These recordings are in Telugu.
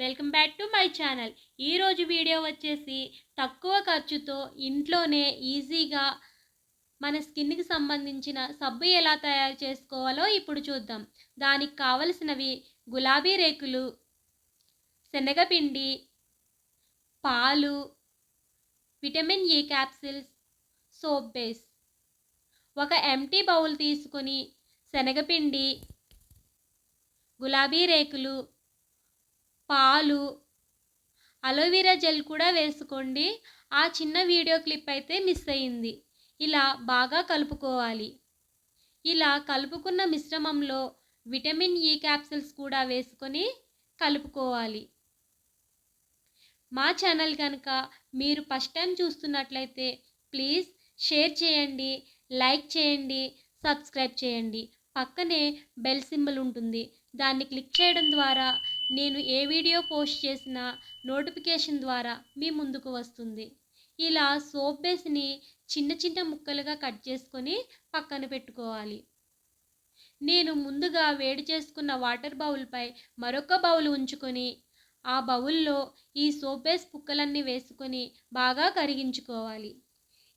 Welcome back to my channel. ఈరోజు వీడియో వచ్చేసి తక్కువ ఖర్చుతో ఇంట్లోనే ఈజీగా మన స్కిన్కి సంబంధించిన సబ్బు ఎలా తయారు చేసుకోవాలో ఇప్పుడు చూద్దాం. దానికి కావలసినవి గులాబీ రేకులు శనగపిండి పాలు vitamin E capsules soap base. ఒక ఎంటీ బౌల్ తీసుకొని శనగపిండి గులాబీ రేకులు పాలు అలోవెరా జెల్ కూడా వేసుకోండి. ఆ చిన్న వీడియో క్లిప్ అయితే మిస్ అయింది. ఇలా బాగా కలుపుకోవాలి. ఇలా కలుపుకున్న మిశ్రమంలో విటమిన్ ఈ క్యాప్సిల్స్ కూడా వేసుకొని కలుపుకోవాలి. మా ఛానల్ కనుక మీరు ఫస్ట్ టైం చూస్తున్నట్లయితే ప్లీజ్ షేర్ చేయండి లైక్ చేయండి సబ్స్క్రైబ్ చేయండి. పక్కనే బెల్ సింబల్ ఉంటుంది. దాన్ని క్లిక్ చేయడం ద్వారా నేను ఏ వీడియో పోస్ట్ చేసినా నోటిఫికేషన్ ద్వారా మీ ముందుకు వస్తుంది. ఇలా సోప్ బేస్ని చిన్న చిన్న ముక్కలుగా కట్ చేసుకొని పక్కన పెట్టుకోవాలి. నేను ముందుగా వేడి చేసుకున్న వాటర్ బౌల్పై మరొక బౌల్ ఉంచుకొని ఆ బౌల్లో ఈ సోప్ బేస్ పుక్కలన్నీ వేసుకొని బాగా కరిగించుకోవాలి.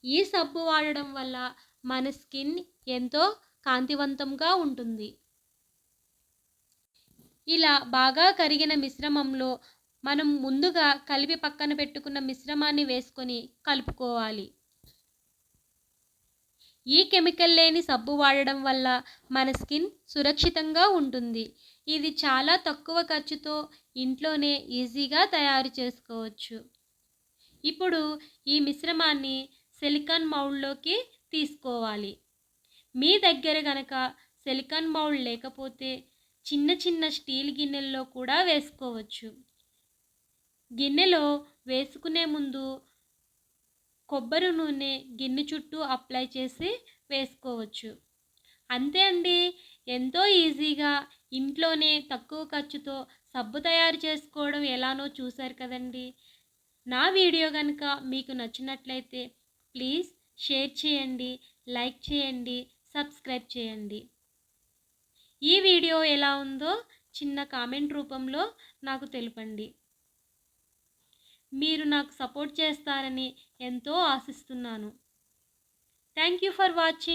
ఈ సబ్బు వాడడం వల్ల మన స్కిన్ ఎంతో కాంతివంతంగా ఉంటుంది. ఇలా బాగా కరిగిన మిశ్రమంలో మనం ముందుగా కలిపి పక్కన పెట్టుకున్న మిశ్రమాన్ని వేసుకొని కలుపుకోవాలి. ఈ కెమికల్ లేని సబ్బు వాడడం వల్ల మన స్కిన్ సురక్షితంగా ఉంటుంది. ఇది చాలా తక్కువ ఖర్చుతో ఇంట్లోనే ఈజీగా తయారు చేసుకోవచ్చు. ఇప్పుడు ఈ మిశ్రమాన్ని సిలికాన్ మౌల్డ్లోకి తీసుకోవాలి. మీ దగ్గర గనక సిలికాన్ మౌల్డ్ లేకపోతే చిన్న చిన్న స్టీల్ గిన్నెల్లో కూడా వేసుకోవచ్చు. గిన్నెలో వేసుకునే ముందు కొబ్బరి నూనె గిన్నె చుట్టూ అప్లై చేసి వేసుకోవచ్చు. అంతే అండి. ఎంతో ఈజీగా ఇంట్లోనే తక్కువ ఖర్చుతో సబ్బు తయారు చేసుకోవడం ఎలానో చూశారు కదండి. నా వీడియో కనుక మీకు నచ్చినట్లయితే ప్లీజ్ షేర్ చేయండి లైక్ చేయండి సబ్స్క్రైబ్ చేయండి. ఈ వీడియో ఎలా ఉందో చిన్న కామెంట్ రూపంలో నాకు తెలుపండి. మీరు నాకు సపోర్ట్ చేస్తారని ఎంతో ఆశిస్తున్నాను. Thank you for watching.